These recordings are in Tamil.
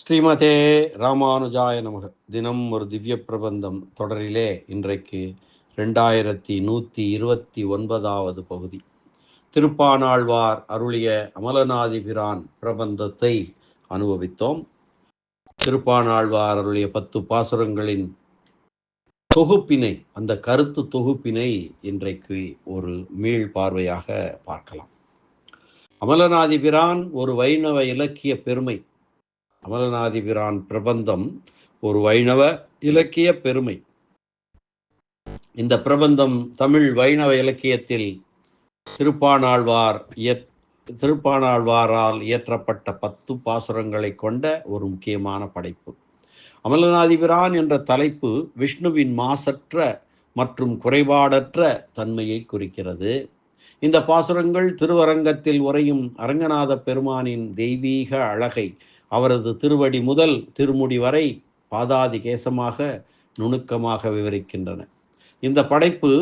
ஸ்ரீமதே ராமானுஜாய நமக. தினம் ஒரு திவ்ய பிரபந்தம் தொடரிலே இன்றைக்கு ரெண்டாயிரத்தி நூற்றி இருபத்தி ஒன்பதாவது பகுதி. திருப்பானாழ்வார் அருளிய அமலநாதிபிரான் பிரபந்தத்தை அனுபவித்தோம். திருப்பானாழ்வார் அருளிய பத்து பாசுரங்களின் தொகுப்பினை அந்த கருத்து தொகுப்பினை இன்றைக்கு ஒரு மீள் பார்வையாக பார்க்கலாம். அமலநாதிபிரான் ஒரு வைணவ இலக்கிய பெருமை அமலநாதிபிரான் பிரபந்தம் ஒரு வைணவ இலக்கிய பெருமை. இந்த பிரபந்தம் தமிழ் வைணவ இலக்கியத்தில் திருப்பானாழ்வார் திருப்பாணாழ்வாரால் திருப்பானாழ்வாரால் இயற்றப்பட்ட பத்து பாசுரங்களை கொண்ட ஒரு முக்கியமான படைப்பு. அமலநாதிபிரான் என்ற தலைப்பு விஷ்ணுவின் மாசற்ற மற்றும் குறைபாடற்ற தன்மையை குறிக்கிறது. இந்த பாசுரங்கள் திருவரங்கத்தில் உறையும் அரங்கநாத பெருமானின் தெய்வீக அழகை அவரது திருவடி முதல் திருமுடி வரை பாதாதி கேசமாக நுணுக்கமாக விவரிக்கின்றன. இந்த படைப்பு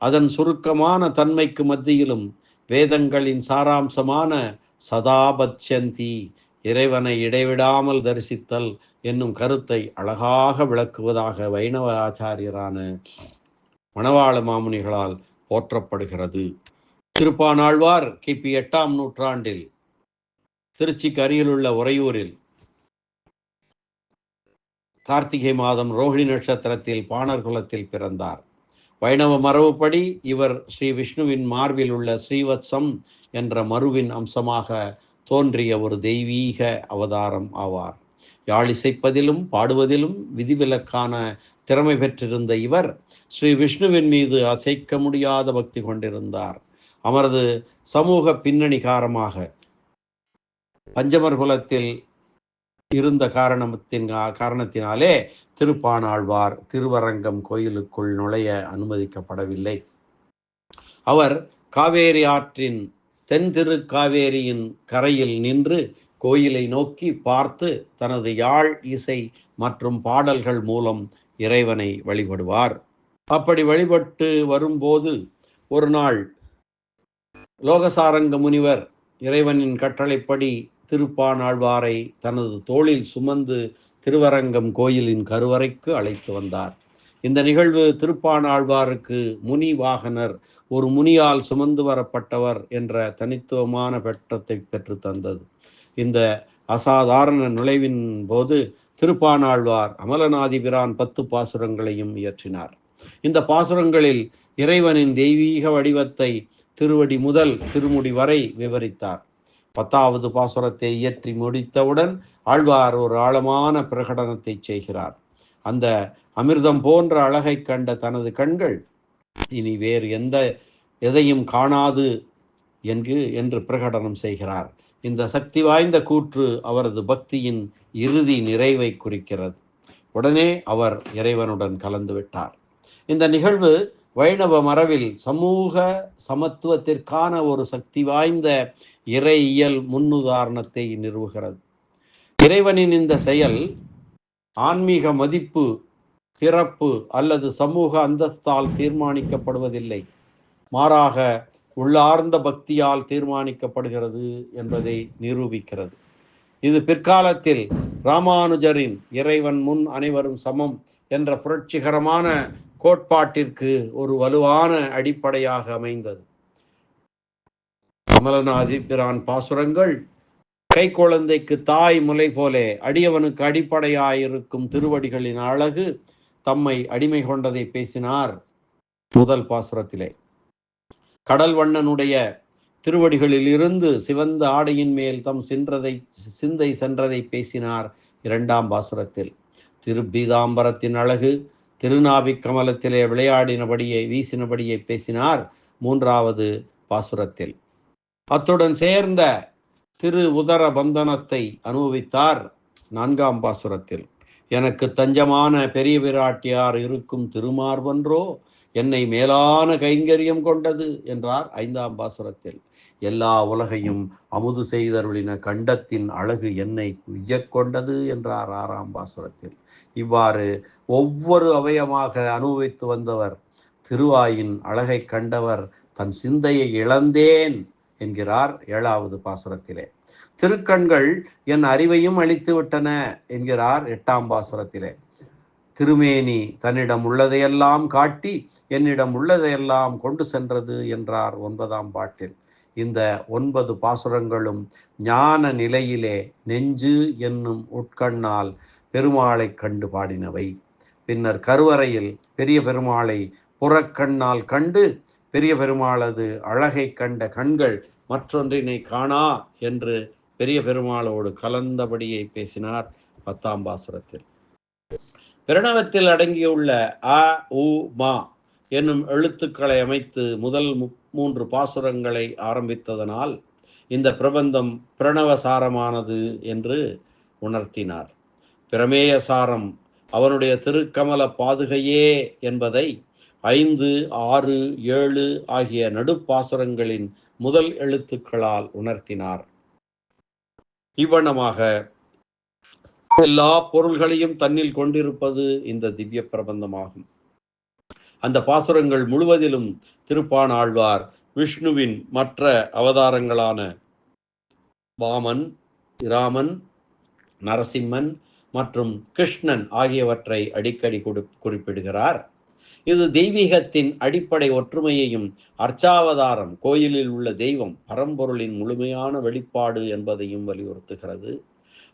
அதன் சுருக்கமான தன்மைக்கு மத்தியிலும் வேதங்களின் சாராம்சமான சதாபச்சந்தி இறைவனை இடைவிடாமல் தரிசித்தல் என்னும் கருத்தை அழகாக விளக்குவதாக வைணவ ஆச்சாரியரான மணவாள மாமுனிகளால் போற்றப்படுகிறது. திருப்பானாழ்வார் கிபி எட்டாம் நூற்றாண்டில் திருச்சிக்கு அருகிலுள்ள உறையூரில் கார்த்திகை மாதம் ரோஹிணி நட்சத்திரத்தில் பாணர் குலத்தில் பிறந்தார். வைணவ மரபுப்படி இவர் ஸ்ரீ விஷ்ணுவின் மார்பில் உள்ள ஸ்ரீவத்சம் என்ற மருவின் அம்சமாக தோன்றிய ஒரு தெய்வீக அவதாரம் ஆவார். யாழ் இசைப்பதிலும் பாடுவதிலும் விதிவிலக்கான திறமை பெற்றிருந்த இவர் ஸ்ரீ விஷ்ணுவின் மீது அசைக்க முடியாத பக்தி கொண்டிருந்தார். அவரது சமூக பின்னணி காரமாக பஞ்சமர் குலத்தில் இருந்த காரணத்தின் காரணத்தினாலே திருப்பானாழ்வார் திருவரங்கம் கோயிலுக்குள் நுழைய அனுமதிக்கப்படவில்லை. அவர் காவேரி ஆற்றின் தென் திருக்காவேரியின் கரையில் நின்று கோயிலை நோக்கி பார்த்து தனது யாழ் இசை மற்றும் பாடல்கள் மூலம் இறைவனை வழிபடுவார். அப்படி வழிபட்டு வரும்போது ஒரு நாள் லோகசாரங்க முனிவர் இறைவனின் கட்டளைப்படி திருப்பானாழ்வாரை தனது தோளில் சுமந்து திருவரங்கம் கோயிலின் கருவறைக்கு அழைத்து வந்தார். இந்த நிகழ்வு திருப்பானாழ்வாருக்கு முனி வாகனர் ஒரு முனியால் சுமந்து வரப்பட்டவர் என்ற தனித்துவமான பெற்றத்தை பெற்று தந்தது. இந்த அசாதாரண நுழைவின் போது திருப்பானாழ்வார் அமலநாதிபிரான் பத்து பாசுரங்களையும் இயற்றினார். இந்த பாசுரங்களில் இறைவனின் தெய்வீக வடிவத்தை திருவடி முதல் திருமுடி வரை விவரித்தார். பத்தாவது பாசுரத்தை இயற்றி முடித்தவுடன் ஆழ்வார் ஒரு ஆழமான பிரகடனத்தை செய்கிறார். அந்த அமிர்தம் போன்ற அழகை கண்ட தனது கண்கள் இனி வேறு எந்த எதையும் காணாது என்று என்று பிரகடனம் செய்கிறார். இந்த சக்தி வாய்ந்த கூற்று அவரது பக்தியின் இறுதி நிறைவை குறிக்கிறது. உடனே அவர் இறைவனுடன் கலந்து விட்டார். இந்த நிகழ்வு வைணவ மரபில் சமூக சமத்துவத்திற்கான ஒரு சக்தி வாய்ந்த இறையியல் முன்னுதாரணத்தை நிறுவுகிறது. இறைவனின் இந்த செயல் ஆன்மீக மதிப்பு பிறப்பு அல்லது சமூக அந்தஸ்தால் தீர்மானிக்கப்படுவதில்லை. மாறாக உள்ளார்ந்த பக்தியால் தீர்மானிக்கப்படுகிறது என்பதை நிரூபிக்கிறது. இது பிற்காலத்தில் ராமானுஜரின் இறைவன் முன் அனைவரும் சமம் என்ற புரட்சிகரமான கோட்பாட்டிற்கு ஒரு வலுவான அடிப்படையாக அமைந்தது. கமலநாதி பிரான் பாசுரங்கள் கை குழந்தைக்கு தாய் முலை போலே அடியவனுக்கு அடிப்படையாயிருக்கும் திருவடிகளின் அழகு தம்மை அடிமை கொண்டதை பேசினார் முதல் பாசுரத்திலே. கடல் வண்ணனுடைய திருவடிகளில் இருந்து சிவந்த ஆடையின் மேல் தம் சென்றதை சிந்தை சென்றதை பேசினார் இரண்டாம் பாசுரத்தில். திருப்பீதாம்பரத்தின் அழகு திருநாபிக் கமலத்திலே விளையாடினபடியே வீசினபடியே பேசினார் மூன்றாவது பாசுரத்தில். அத்துடன் சேர்ந்த திரு உதர பந்தனத்தை அனுபவித்தார் நான்காம் பாசுரத்தில். எனக்கு தஞ்சமான பெரிய விராட்டியார் இருக்கும் திருமார்வன்றோ என்னை மேலான கைங்கரியம் கொண்டது என்றார் ஐந்தாம் பாசுரத்தில். எல்லா உலகையும் அமுது செய்தருளின கண்டத்தின் அழகு என்னை கொண்டது என்றார் ஆறாம் பாசுரத்தில். இவ்வாறு ஒவ்வொரு அவயமாக அனுபவித்து வந்தவர் திருவாயின் அழகை கண்டவர் தன் சிந்தையை இழந்தேன் என்கிறார் ஏழாவது பாசுரத்திலே. திருக்கண்கள் என் அறிவையும் அழித்து விட்டன என்கிறார் எட்டாம் பாசுரத்திலே. திருமேனி தன்னிடம் உள்ளதையெல்லாம் காட்டி என்னிடம் உள்ளதையெல்லாம் கொண்டு சென்றது என்றார் ஒன்பதாம் பாட்டில். இந்த ஒன்பது பாசுரங்களும் ஞான நிலையிலே நெஞ்சு என்னும் உட்கண்ணால் பெருமாளை கண்டு பாடினவை. பின்னர் கருவறையில் பெரிய பெருமாளை புறக்கண்ணால் கண்டு பெரிய பெருமாளது அழகை கண்ட கண்கள் மற்றொன்றினை காணா என்று பெரிய பெருமாளோடு கலந்தபடியை பேசினார் பத்தாம் பாசுரத்தில். பிரணவத்தில் அடங்கியுள்ள அ உ மா என்னும் எழுத்துக்களை அமைத்து முதல் மூன்று பாசுரங்களை ஆரம்பித்ததனால் இந்த பிரபந்தம் பிரணவசாரமானது என்று உணர்த்தினார். பிரமேயசாரம் அவனுடைய திருக்கமல பாதுகையே என்பதை ஐந்து ஆறு ஏழு ஆகிய நடுப்பாசுரங்களின் முதல் எழுத்துக்களால் உணர்த்தினார். இவ்வண்ணமாக எல்லா பொருள்களையும் தன்னில் கொண்டிருப்பது இந்த திவ்ய பிரபந்தமாகும். அந்த பாசுரங்கள் முழுவதிலும் திருப்பான் ஆழ்வார் விஷ்ணுவின் மற்ற அவதாரங்களான வாமன் ராமன் நரசிம்மன் மற்றும் கிருஷ்ணன் ஆகியவற்றை அடிக்கடி குறிப்பிடுகிறார். இது தெய்வீகத்தின் அடிப்படை ஒற்றுமையையும் அர்ச்சாவதாரம் கோயிலில் உள்ள தெய்வம் பரம்பொருளின் முழுமையான வெளிப்பாடு என்பதையும் வலியுறுத்துகிறது.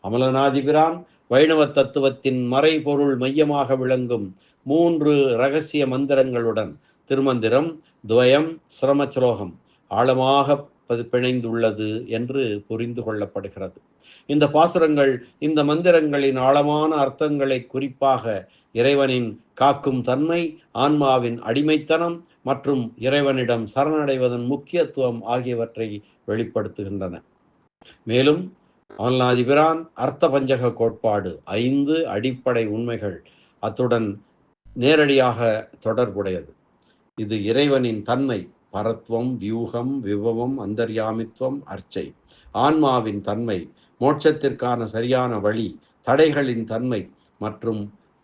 அமலநாதிபிரான் வைணவ தத்துவத்தின் மறைபொருள் மையமாக விளங்கும் மூன்று ரகசிய மந்திரங்களுடன். திருமந்திரம் துவயம் சிரமச்ரோகம் ஆழமாக பிணைந்துள்ளது என்று புரிந்து கொள்ளப்படுகிறது. இந்த பாசுரங்கள் இந்த மந்திரங்களின் ஆழமான அர்த்தங்களை குறிப்பாக இறைவனின் காக்கும் தன்மை ஆன்மாவின் அடிமைத்தனம் மற்றும் இறைவனிடம் சரணடைவதன் முக்கியத்துவம் ஆகியவற்றை வெளிப்படுத்துகின்றன. மேலும் அமல்நாதிபிரான் அர்த்த பஞ்சக கோட்பாடு ஐந்து அடிப்படை உண்மைகள். அத்துடன் நேரடியாக தொடர்புடையது. இது இறைவனின் தன்மை பரத்வம் வியூகம் விபவம் அந்தர்யாமித்வம் அர்ச்சை. ஆன்மாவின் தன்மை மோட்சத்திற்கான சரியான வழி தடைகளின் தன்மை மற்றும்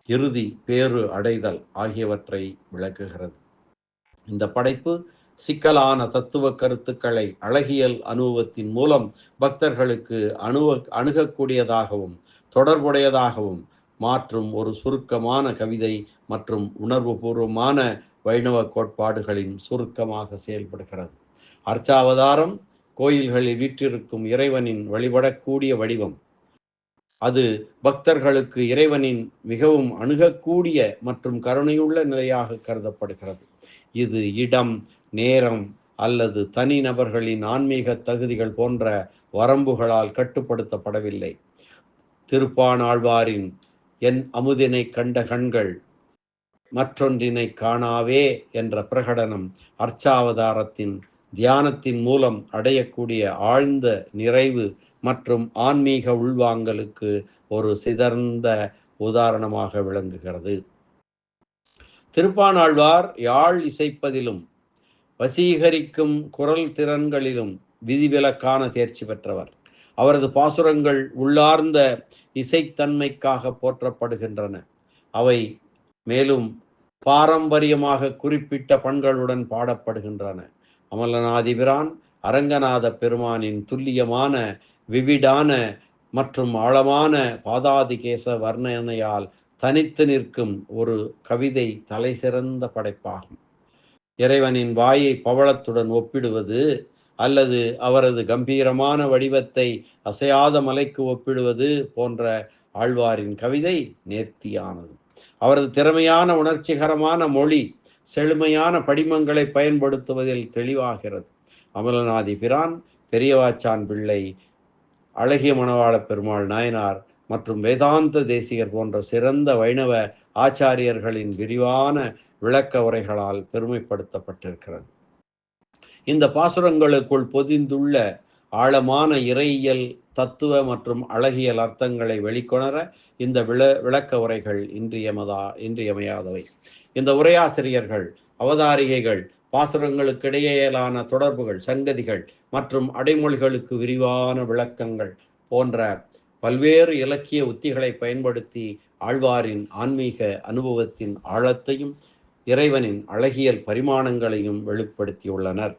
இறுதி பேறு அடைதல் ஆகியவற்றை விளக்குகிறது. இந்த படைப்பு சிக்கலான தத்துவ கருத்துக்களை அழகியல் அனுபவத்தின் மூலம் பக்தர்களுக்கு அணுவ அணுகக்கூடியதாகவும் தொடர்புடையதாகவும் மாற்றும் ஒரு சுருக்கமான கவிதை மற்றும் உணர்வுபூர்வமான வைணவ கோட்பாடுகளின் சுருக்கமாக செயல்படுகிறது. அர்ச்சாவதாரம் கோயில்களில் வீற்றிருக்கும் இறைவனின் வழிபடக்கூடிய வடிவம். அது பக்தர்களுக்கு இறைவனின் மிகவும் அணுகக்கூடிய மற்றும் கருணையுள்ள நிலையாக கருதப்படுகிறது. இது இடம் நேரம் அல்லது தனி நபர்களின் ஆன்மீக தகுதிகள் போன்ற வரம்புகளால் கட்டுப்படுத்தப்படவில்லை. திருப்பானாழ்வாரின் என் அமுதினை கண்ட கண்கள் மற்றொன்றினை காணாவே என்ற பிரகடனம் அர்ச்சாவதாரத்தின் தியானத்தின் மூலம் அடையக்கூடிய ஆழ்ந்த நிறைவு மற்றும் ஆன்மீக உள்வாங்கலுக்கு ஒரு சிதர்ந்த உதாரணமாக விளங்குகிறது. திருப்பானாழ்வார் யாழ் இசைப்பதிலும் வசீகரிக்கும் குரல் திறன்களிலும் விதிவிலக்கான தேர்ச்சி பெற்றவர். அவரது பாசுரங்கள் உள்ளார்ந்த இசைத்தன்மைக்காக போற்றப்படுகின்றன. அவை மேலும் பாரம்பரியமாக குறிப்பிட்ட பண்களுடன் பாடப்படுகின்றன. அமலநாதிபிரான் அரங்கநாத பெருமானின் துல்லியமான விவிடான மற்றும் ஆழமான பாதாதிகேச வர்ணனையால் தனித்து நிற்கும் ஒரு கவிதை தலைசிறந்த படைப்பாகும். இறைவனின் வாயை பவளத்துடன் ஒப்பிடுவது அல்லது அவரது கம்பீரமான வடிவத்தை அசையாத மலைக்கு ஒப்பிடுவது போன்ற ஆழ்வாரின் கவிதை நேர்த்தியானது. அவரது திறமையான உணர்ச்சிகரமான மொழி செழுமையான படிமங்களை பயன்படுத்துவதில் தெளிவாகிறது. அமலநாதி பிரான் பெரியவாச்சான் பிள்ளை அழகிய மணவாள பெருமாள் நாயனார் மற்றும் வேதாந்த தேசிகர் போன்ற சிறந்த வைணவ ஆச்சாரியர்களின் விரிவான விளக்க உரைகளால் பெருமைப்படுத்தப்பட்டிருக்கிறது. இந்த பாசுரங்களுக்குள் பொதிந்துள்ள ஆழமான இறையியல் தத்துவ மற்றும் அழகியல் அர்த்தங்களை வெளிக்கொணர இந்த விள விளக்க உரைகள் இன்றியமதா இன்றியமையாதவை. இந்த உரையாசிரியர்கள் அவதாரிகைகள் பாசுரங்களுக்கிடையேயான தொடர்புகள் சங்கதிகள் மற்றும் அடைமொழிகளுக்கு விரிவான விளக்கங்கள் போன்ற பல்வேறு இலக்கிய உத்திகளை பயன்படுத்தி ஆழ்வாரின் ஆன்மீக அனுபவத்தின் ஆழத்தையும் இறைவனின் அழகியல் பரிமாணங்களையும் வெளிப்படுத்தியுள்ளனர்.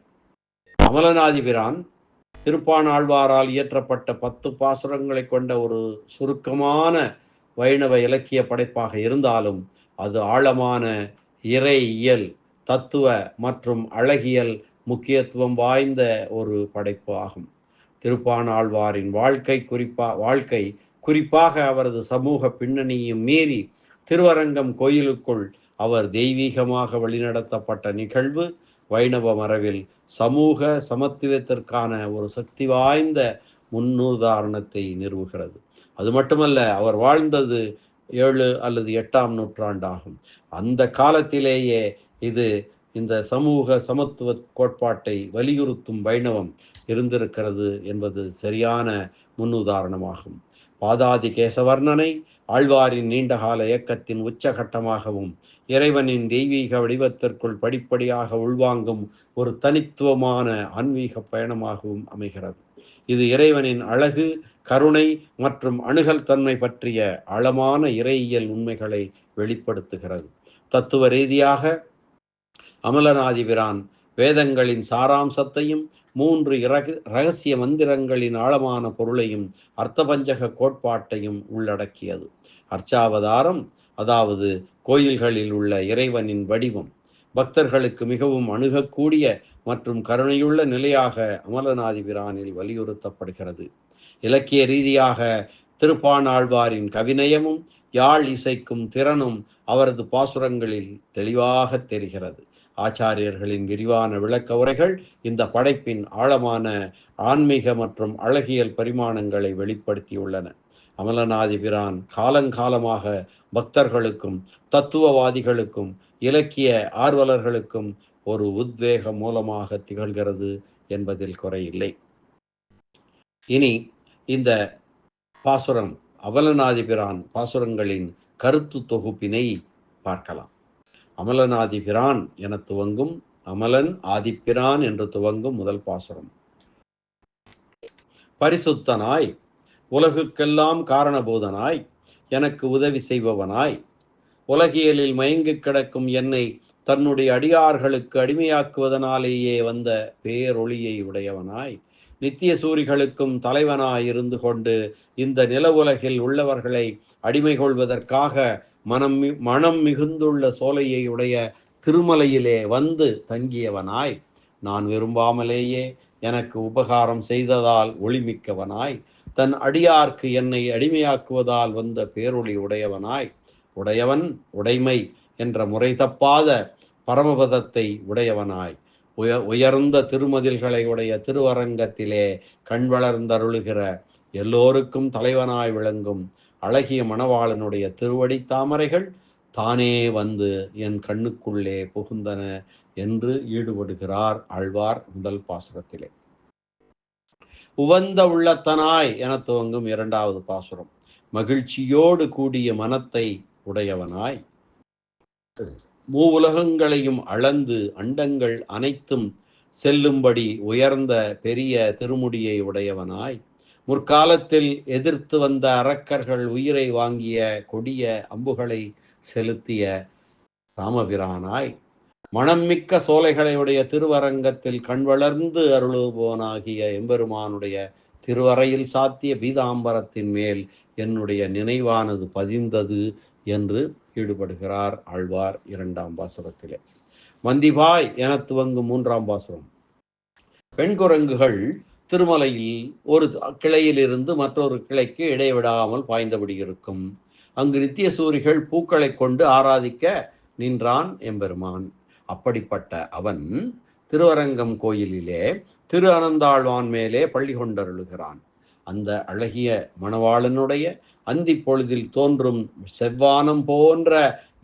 அமலநாதிபிரான் திருப்பானாழ்வாரால் இயற்றப்பட்ட பத்து பாசுரங்களை கொண்ட ஒரு சுருக்கமான வைணவ இலக்கிய படைப்பாக இருந்தாலும் அது ஆழமான இறையியல் தத்துவ மற்றும் அழகியல் முக்கியத்துவம் வாய்ந்த ஒரு படைப்பு ஆகும். திருப்பானாழ்வாரின் வாழ்க்கை குறிப்பா வாழ்க்கை குறிப்பாக அவரது சமூக பின்னணியும் மீறி திருவரங்கம் கோயிலுக்குள் அவர் தெய்வீகமாக வழிநடத்தப்பட்ட நிகழ்வு வைணவ மரபில் சமூக சமத்துவத்திற்கான ஒரு சக்தி வாய்ந்த முன்னுதாரணத்தை நிறுவுகிறது. அது மட்டுமல்ல அவர் வாழ்ந்தது ஏழு அல்லது எட்டாம் நூற்றாண்டாகும். அந்த காலத்திலேயே இது இந்த சமூக சமத்துவ கோட்பாட்டை வலியுறுத்தும் வைணவம் இருந்திருக்கிறது என்பது சரியான முன்னுதாரணமாகும். பாதாதி கேசவர்ணனை ஆழ்வாரின் நீண்டகால இயக்கத்தின் உச்சகட்டமாகவும் இறைவனின் தெய்வீக வடிவத்திற்குள் படிப்படியாக உள்வாங்கும் ஒரு தனித்துவமான ஆன்மீக பயணமாகவும் அமைகிறது. இது இறைவனின் அழகு கருணை மற்றும் அணுகல் தன்மை பற்றிய ஆழமான இறையியல் உண்மைகளை வெளிப்படுத்துகிறது. தத்துவ ரீதியாக அமலநாதிபிரான் வேதங்களின் சாராம்சத்தையும் மூன்று ரகசிய மந்திரங்களின் ஆழமான பொருளையும் அர்த்தபஞ்சக கோட்பாட்டையும் உள்ளடக்கியது. அர்ச்சாவதாரம் அதாவது கோயில்களில் உள்ள இறைவனின் வடிவம் பக்தர்களுக்கு மிகவும் அணுகக்கூடிய மற்றும் கருணையுள்ள நிலையாக அமலநாதிபிரானில் வலியுறுத்தப்படுகிறது. இலக்கிய ரீதியாக திருப்பாணாழ்வாரின் கவிநயமும் யாழ் இசைக்கும் திறனும் அவரது பாசுரங்களில் தெளிவாக தெரிகிறது. ஆச்சாரியர்களின் விரிவான விளக்க உரைகள் இந்த படைப்பின் ஆழமான ஆன்மீக மற்றும் அழகியல் பரிமாணங்களை வெளிப்படுத்தியுள்ளன. அமலநாதிபிரான் காலங்காலமாக பக்தர்களுக்கும் தத்துவவாதிகளுக்கும் இலக்கிய ஆர்வலர்களுக்கும் ஒரு உத்வேக மூலமாக திகழ்கிறது என்பதில் குறையில்லை. இனி இந்த பாசுரம் அமலநாதிபிரான் பாசுரங்களின் கருத்து தொகுப்பினை பார்க்கலாம். அமலனாதிபிரான் என துவங்கும் அமலன் ஆதிப்பிரான் என்று துவங்கும் முதல் பாசுரம். பரிசுத்தனாய் உலகுக்கெல்லாம் காரணபூதனாய் எனக்கு உதவி செய்பவனாய் உலகியலில் மயங்கி கிடக்கும் என்னை தன்னுடைய அடியார்களுக்கு அடிமையாக்குவதனாலேயே வந்த பேரொளியை உடையவனாய் நித்திய சூரிகளுக்கும் தலைவனாய் இருந்து கொண்டு இந்த நில உலகில் உள்ளவர்களை அடிமை கொள்வதற்காக மனம் மனம் மிகுந்துள்ள சோலையை உடைய திருமலையிலே வந்து தங்கியவனாய் நான் விரும்பாமலேயே எனக்கு உபகாரம் செய்ததால் ஒளிமிக்கவனாய் தன் அடியார்க்கு என்னை அடிமையாக்குவதால் வந்த பேரொளி உடையவனாய் உடையவன் உடைமை என்ற முறை தப்பாத பரமபதத்தை உடையவனாய். உய உயர்ந்த திருமதில்களை உடைய திருவரங்கத்திலே கண் வளர்ந்தருளுகிற எல்லோருக்கும் தலைவனாய் விளங்கும் அழகிய மணவாளனுடைய திருவடி தாமரைகள் தானே வந்து என் கண்ணுக்குள்ளே புகுந்தன என்று ஈடுபடுகிறார் ஆழ்வார் முதல் பாசுரத்திலே. உவந்த உள்ளத்தனாய் என துவங்கும் இரண்டாவது பாசுரம். மகிழ்ச்சியோடு கூடிய மனத்தை உடையவனாய். மூவுலகங்களையும் அளந்து அண்டங்கள் அனைத்தும் செல்லும்படி உயர்ந்த பெரிய திருமுடியை உடையவனாய். முற்காலத்தில் எதிர்த்து வந்த அரக்கர்கள் உயிரை வாங்கிய கொடிய அம்புகளை செலுத்திய ராமபிரானாய் மணம்மிக்க சோலைகளையுடைய திருவரங்கத்தில் கண் வளர்ந்து அருளுபோனாகிய எம்பெருமானுடைய திருவரையில் சாத்திய பீதாம்பரத்தின் மேல் என்னுடைய நினைவானது பதிந்தது என்று ஈடுபடுகிறார் ஆழ்வார் இரண்டாம் பாசுரத்திலே. மந்திபாய் என துவங்கும் மூன்றாம் பாசுரம். பெண் குரங்குகள் திருமலையில் ஒரு கிளையிலிருந்து மற்றொரு கிளைக்கு இடைவிடாமல் பாய்ந்தபடி இருக்கும். அங்கு நித்திய சூரிகள் பூக்களை கொண்டு ஆராதிக்க நின்றான் எம்பெருமான். அப்படிப்பட்ட அவன் திருவரங்கம் கோயிலிலே திரு அனந்தாழ்வான் மேலே பள்ளி கொண்டருளுகிறான். அந்த அழகிய மணவாளனுடைய அந்தி பொழுதில் தோன்றும் செவ்வானம் போன்ற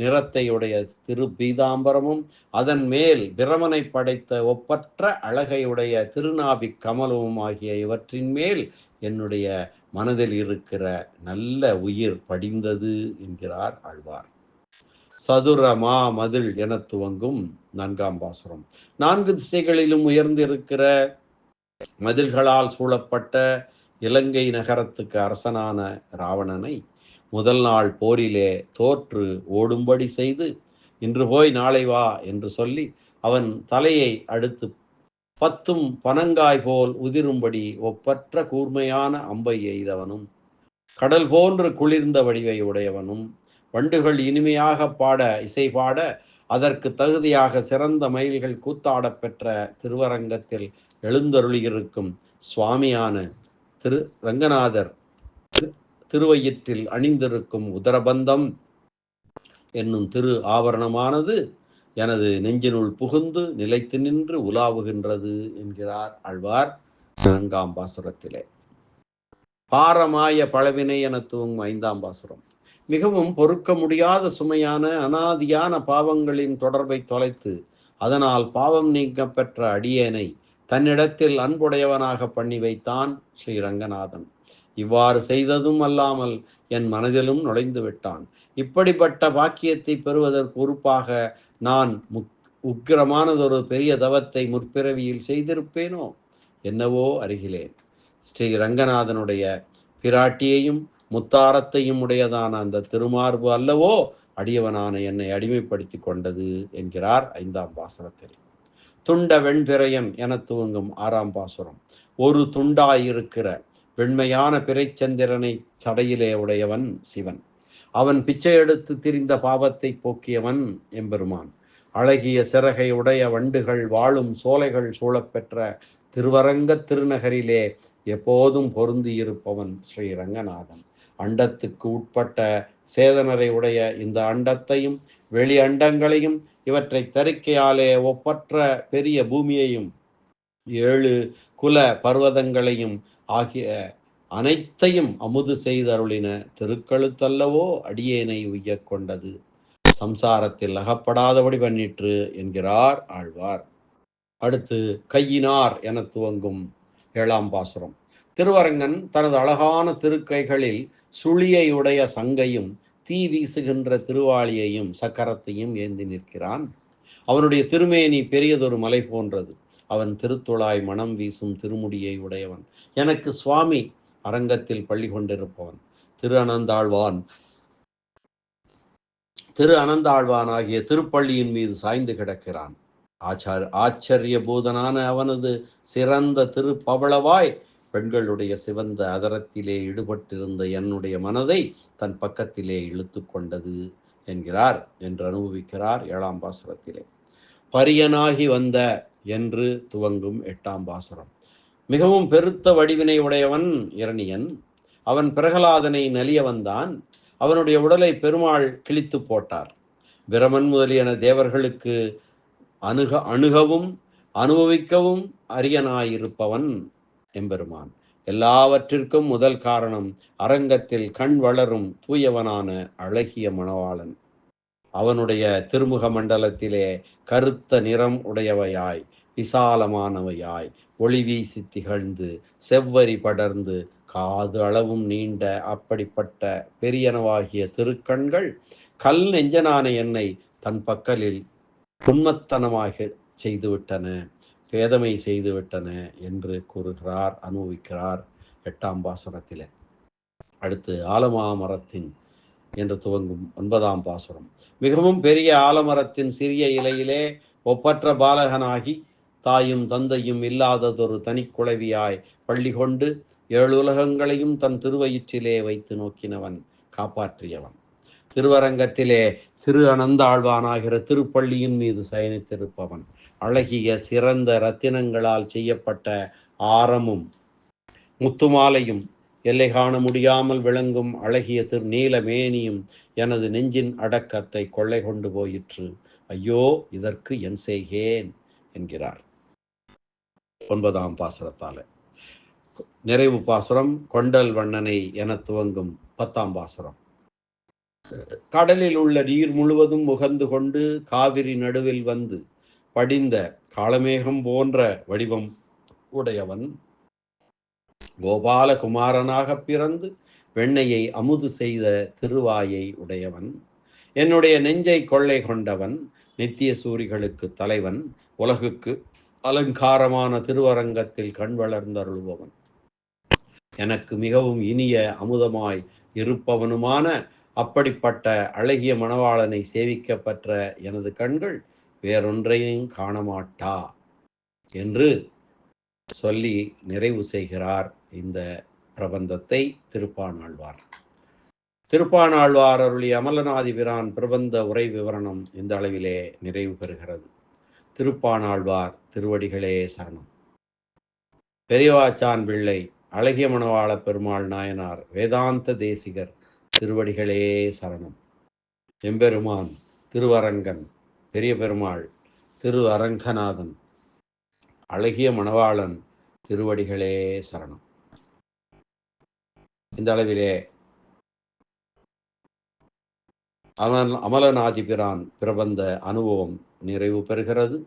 நிறத்தையுடைய திரு பீதாம்பரமும் அதன் மேல் பிரமனை படைத்த ஒப்பற்ற அழகையுடைய திருநாபி கமலமும் ஆகிய இவற்றின் மேல் என்னுடைய மனதில் இருக்கிற நல்ல உயிர் படிந்தது என்கிறார் ஆழ்வார். சதுர மா மதில் என துவங்கும் நான்காம் பாசுரம். நான்கு திசைகளிலும் உயர்ந்திருக்கிற மதில்களால் சூழப்பட்ட இலங்கை நகரத்துக்கு அரசனான ராவணனை முதல் நாள் போரிலே தோற்று ஓடும்படி செய்து இன்று போய் நாளை வா என்று சொல்லி அவன் தலையை அடுத்து பத்தும் பனங்காய் போல் உதிரும்படி ஒப்பற்ற கூர்மையான அம்பை எய்தவனும் கடல் போன்று குளிர்ந்த வடிவை உடையவனும் வண்டுகள் இனிமையாக பாட இசை பாட அதற்கு தகுதியாக சிறந்த மயில்கள் கூத்தாடப் பெற்ற திருவரங்கத்தில் எழுந்தருளியிருக்கும் சுவாமியான திரு ரங்கநாதர் திருவயிற்றில் அணிந்திருக்கும் உதரபந்தம் என்னும் திரு ஆவரணமானது எனது நெஞ்சினுள் புகுந்து நிலைத்து நின்று உலாவுகின்றது என்கிறார் ஆழ்வார் நான்காம் பாசுரத்திலே. பாரமாய பழவினை என துவங்கும் ஐந்தாம் பாசுரம். மிகவும் பொறுக்க முடியாத சுமையான அனாதியான பாவங்களின் தொடர்பை தொலைத்து அதனால் பாவம் நீக்கப்பெற்ற அடியேனை தன்னிடத்தில் அன்புடையவனாக பண்ணி வைத்தான் ஸ்ரீ ரங்கநாதன் இவ்வாறு செய்ததும் அல்லாமல் என் மனதிலும் நுழைந்து விட்டான். இப்படிப்பட்ட பாக்கியத்தை பெறுவதற்கு உறுப்பாக நான் முக் உக்கிரமானதொரு பெரிய தவத்தை முற்பிறவியில் செய்திருப்பேனோ என்னவோ அருகிலேன் ஸ்ரீ ரங்கநாதனுடைய பிராட்டியையும் முத்தாரத்தையும் உடையதான அந்த திருமார்பு அல்லவோ அடியவனான என்னை அடிமைப்படுத்தி கொண்டது என்கிறார் ஐந்தாம் பாசுரத்தில். துண்ட வெண்பிறையன் என துவங்கும் ஆறாம் பாசுரம். ஒரு துண்டாயிருக்கிற வெண்மையான பிறைச்சந்திரனை சடையிலே உடையவன் சிவன். அவன் பிச்சை எடுத்து திரிந்த பாவத்தை போக்கியவன் எம்பெருமான். அழகிய சிறகை உடைய வண்டுகள் வாழும் சோலைகள் சூழப்பெற்ற திருவரங்க திருநகரிலே எப்போதும் பொருந்தியிருப்பவன் ஸ்ரீ ரங்கநாதன் அண்டத்துக்கு உட்பட்ட சேதனரை உடைய இந்த அண்டத்தையும் வெளி அண்டங்களையும் இவற்றை தறிக்கையாலே ஒப்பற்ற பெரிய பூமியையும் ஏழு குல பர்வதங்களையும் ஆகிய அனைத்தையும் அமுது செய்தருளின திருக்கழுத்தல்லவோ அடியேனை உய்ய கொண்டது. சம்சாரத்தில் அகப்படாதபடி பண்ணிற்று என்கிறார் ஆழ்வார். அடுத்து கையினார் என துவங்கும் ஏழாம் பாசுரம். திருவரங்கன் தனது அழகான திருக்கைகளில் சுழியை உடைய சங்கையும் தீ வீசுகின்ற திருவாளியையும் சக்கரத்தையும் ஏந்தி நிற்கிறான். அவனுடைய திருமேனி பெரியதொரு மலை போன்றது. அவன் திருத்துழாய் மனம் வீசும் திருமுடியை உடையவன். எனக்கு சுவாமி அரங்கத்தில் பள்ளி கொண்டிருப்பவன். திரு அனந்தாழ்வான் திரு அனந்தாழ்வான் ஆகிய திருப்பள்ளியின் மீது சாய்ந்து கிடக்கிறான். ஆச்சார் ஆச்சரிய பூதனான அவனது சிறந்த திருப்பவளவாய் பெண்களுடைய சிவந்த அதரத்திலே ஈடுபட்டிருந்த என்னுடைய மனதை தன் பக்கத்திலே இழுத்து கொண்டது என்கிறார் என்று அனுபவிக்கிறார் ஏழாம் பாசுரத்திலே. பரியனாகி வந்த என்று துவங்கும் எட்டாம் பாசுரம். மிகவும் பெருத்த வடிவினை உடையவன் இரணியன். அவன் பிரகலாதனை நலிய வந்தான் அவனுடைய உடலை பெருமாள் கிழித்து போட்டார். பிரமன் முதலியன தேவர்களுக்கு அணுக அணுகவும் அனுபவிக்கவும் அரியனாயிருப்பவன் எம்பெருமான். எல்லாவற்றிற்கும் முதல் காரணம் அரங்கத்தில் கண் வளரும் தூயவனான அழகிய மணவாளன். அவனுடைய திருமுக மண்டலத்திலே கருத்த நிறம் உடையவையாய் விசாலமானவையாய் ஒளி வீசி திகழ்ந்து செவ்வரி படர்ந்து காது அளவும் நீண்ட அப்படிப்பட்ட பெரியனவாகிய திருக்கண்கள் கல் நெஞ்சனான என்னை தன் பக்கலில் துன்மத்தனமாக செய்துவிட்டன பேதமை செய்துவிட்டன என்று கூறுகிறார் அனுபவிக்கிறார் எட்டாம் பாசனத்தில் அடுத்து ஆலமாமரத்தின் என்று துவங்கும் ஒன்பதாம் பாசுரம். மிகவும் பெரிய ஆலமரத்தின் சிறிய இலையிலே ஒப்பற்ற பாலகனாகி தாயும் தந்தையும் இல்லாததொரு தனிக்குழவியாய் பள்ளி கொண்டு ஏழு உலகங்களையும் தன் திருவயிற்றிலே வைத்து நோக்கினவன் காப்பாற்றியவன். திருவரங்கத்திலே திரு அனந்தாழ்வானாகிற திருப்பள்ளியின் மீது சயனித்திருப்பவன். அழகிய சிறந்த ரத்தினங்களால் செய்யப்பட்ட ஆரமும் முத்துமாலையும் எல்லை காண முடியாமல் விளங்கும் அழகிய திரு நீலமேனியும் எனது நெஞ்சின் அடக்கத்தை கொள்ளை கொண்டு போயிற்று. ஐயோ இதற்கு என் செய்கேன் என்கிறார். ஒன்பதாம் பாசுரத்தால. நிறைவு பாசுரம் கொண்டல் வண்ணனை என துவங்கும் பத்தாம் பாசுரம். கடலில் உள்ள நீர் முழுவதும் உகந்து கொண்டு காவிரி நடுவில் வந்து படிந்த காளமேகம் போன்ற வடிவம் உடையவன். கோபாலகுமாரனாக பிறந்து வெண்ணையை அமுது செய்த திருவாயை உடையவன் என்னுடைய நெஞ்சை கொள்ளை கொண்டவன் நித்திய சூரிகளுக்கு தலைவன் உலகுக்கு அலங்காரமான திருவரங்கத்தில் கண் வளர்ந்தருள்பவன். எனக்கு மிகவும் இனிய அமுதமாய் இருப்பவனுமான அப்படிப்பட்ட அழகிய மணவாளனை சேவிக்கப்பெற்ற எனது கண்கள் வேறொன்றையும் காணமாட்டா? என்று சொல்லி நிறைவு செய்கிறார் இந்த பிரபந்தத்தை திருப்பானாழ்வார். திருப்பானாழ்வார் அருளி அமலநாதிபிரான் பிரபந்த உரை விவரணம் இந்த அளவிலே நிறைவு பெறுகிறது. திருப்பானாழ்வார் திருவடிகளே சரணம். பெரியவாச்சான் பிள்ளை அழகிய மணவாள பெருமாள் நாயனார் வேதாந்த தேசிகர் திருவடிகளே சரணம். எம்பெருமான் திருவரங்கன் பெரிய பெருமாள் திரு அரங்கநாதன் அழகிய மணவாளன் திருவடிகளே சரணம். இந்த அளவிலே அமல் அமலநாதிபிரான் பிரபந்த அனுபவம் நிறைவு பெறுகிறது.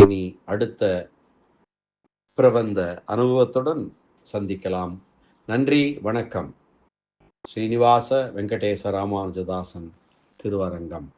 இனி அடுத்த பிரபந்த அனுபவத்துடன் சந்திக்கலாம். நன்றி வணக்கம். ஸ்ரீனிவாச வெங்கடேச ராமானுஜதாசன் திருவரங்கம்.